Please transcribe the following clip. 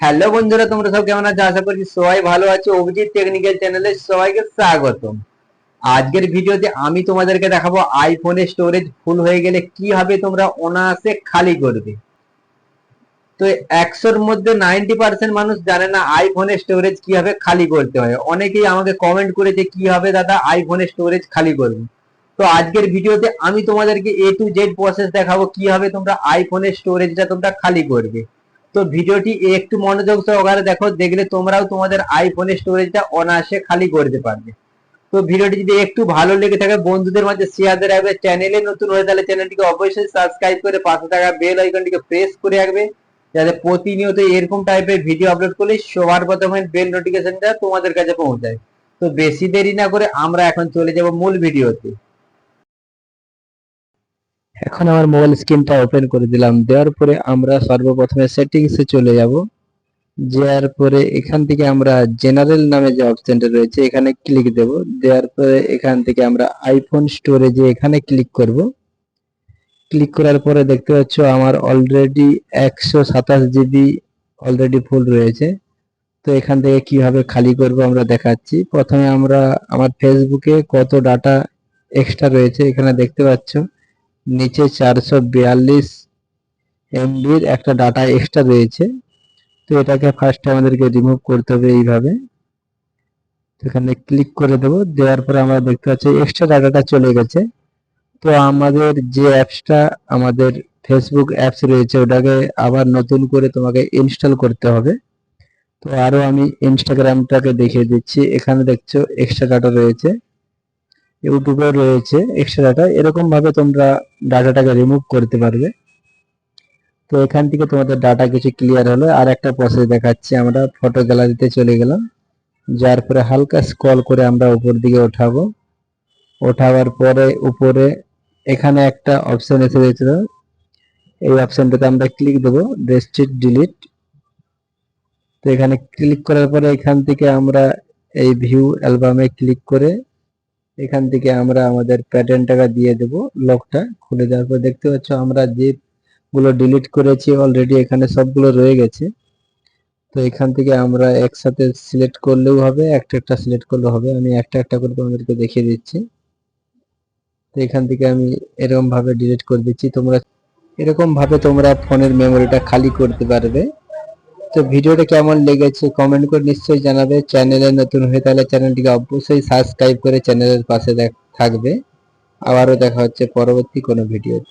Hello বন্ধুরা, তোমরা সব কেমন আছো? আশা করছি সবাই ভালো আছো। অভিজিৎ টেকনিক্যাল চ্যানেলে সবাইকে স্বাগতম। আজকের ভিডিওতে আমি তোমাদেরকে দেখাবো আইফোনের স্টোরেজ ফুল হয়ে গেলে কীভাবে তোমরা অনায়াসে খালি করবে। তো একশোর মধ্যে নাইনটি পার্সেন্ট মানুষ জানে না আইফোনের স্টোরেজ কীভাবে খালি করতে হয়। অনেকেই আমাকে কমেন্ট করেছে কীভাবে দাদা আইফোনের স্টোরেজ খালি করবে। তো আজকের ভিডিওতে আমি তোমাদেরকে এ টু জেড প্রসেস দেখাবো কীভাবে তোমরা আইফোনের স্টোরেজটা তোমরা খালি করবে। তো ভিডিওটি একটু মনোযোগ সহকারে দেখো, দেখলে তোমরাও তোমাদের আইফোনের স্টোরেজটা অনায়াসে খালি করতে পারবে। তো ভিডিওটি যদি একটু ভালো লেগে থাকে, বন্ধুদের মাঝে শেয়ার রাখবে। চ্যানেলে নতুন হয়ে তাহলে চ্যানেলটিকে অবশ্যই সাবস্ক্রাইব করে পাশে থাকা বেল আইকনটিকে প্রেস করে রাখবে। যাতে প্রতিনিয়ত এরকম টাইপের ভিডিও আপলোড করলে সবার প্রথমে বেল নোটিফিকেশনটা তোমাদের কাছে পৌঁছায়। তো বেশি দেরি না করে আমরা এখন চলে যাব মূল ভিডিওতে এখন আমার মোবাইল স্ক্রিনটা ওপেন করে দিলাম। দেওয়ার পরে আমরা সর্বপ্রথমে সেটিংসে চলে যাব। যাওয়ার পরে এখান থেকে আমরা জেনারেল নামে যে অপশনটা রয়েছে, এখানে ক্লিক দেব। দেওয়ার পরে এখান থেকে আমরা আইফোন স্টোরেজে এখানে ক্লিক করব। ক্লিক করার পরে দেখতে পাচ্ছ আমার অলরেডি একশো সাতাশ জিবি অলরেডি ফুল রয়েছে। তো এখান থেকে কীভাবে খালি করব আমরা দেখাচ্ছি। প্রথমে আমরা আমার ফেসবুকে কত ডাটা এক্সট্রা রয়েছে এখানে দেখতে পাচ্ছ। নিচে চারশো বিয়াল্লিশ এমবির একটা ডাটা এক্সট্রা রয়েছে। তো এটাকে ফার্স্ট আমাদেরকে রিমুভ করতে হবে এইভাবে। এখানে ক্লিক করে দেব। দেওয়ার পরে আমরা দেখতে পাচ্ছি এক্সট্রা ডাটাটা চলে গেছে। তো আমাদের যে অ্যাপসটা আমাদের ফেসবুক অ্যাপস রয়েছে, ওটাকে আবার নতুন করে তোমাকে ইনস্টল করতে হবে। তো আরও আমি ইনস্টাগ্রামটাকে দেখিয়ে দিচ্ছি। এখানে দেখছ এক্সট্রা ডাটা রয়েছে। ইউটিউবে রয়েছে এক্সট্রা ডাটা এরকম ভাবে তোমরা ডাটাটাকে রিমুভ করতে পারবে। তো এখান থেকে তোমাদের ডাটা কিছু ক্লিয়ার হলো। আর একটা প্রসেস দেখাচ্ছি, আমরা ফটো গ্যালারিতে চলে গেলাম। যার পরে হালকা স্ক্রল করে আমরা উপর দিকে ওঠাবো। ওঠাবার পরে উপরে এখানে একটা অপশন এসে গেছিল। এই অপশনটাতে আমরা ক্লিক দেবো রেস্ট্রিক্ট ডিলিট তো এখানে ক্লিক করার পরে এখান থেকে আমরা এই ভিউ অ্যালবামে ক্লিক করে এখান থেকে আমরা আমাদের প্যাটার্নটাকে দিয়ে দেব লকটা খুলে দেওয়ার পর দেখতে পাচ্ছ আমরা যে গুলো ডিলিট করেছি অলরেডি এখানে সবগুলো রয়ে গেছে। তো এখান থেকে আমরা একসাথে সিলেক্ট করলেও হবে, একটা একটা সিলেক্ট করলেও হবে। আমি একটা একটা করে তোমাদেরকে দেখিয়ে দিচ্ছি। তো এখান থেকে আমি এরকম ভাবে ডিলিট করে দিচ্ছি। তোমরা এরকম ভাবে তোমরা ফোনের মেমোরিটা খালি করতে পারবে। তো ভিডিওটা কেমন লেগেছে কমেন্ট করে নিশ্চয়ই জানাবে। চ্যানেলে নতুন হয়ে তাহলে চ্যানেলটিকে অবশ্যই সাবস্ক্রাইব করে চ্যানেলের পাশে থাকবে। আবারও দেখা হচ্ছে পরবর্তী কোনো ভিডিওতে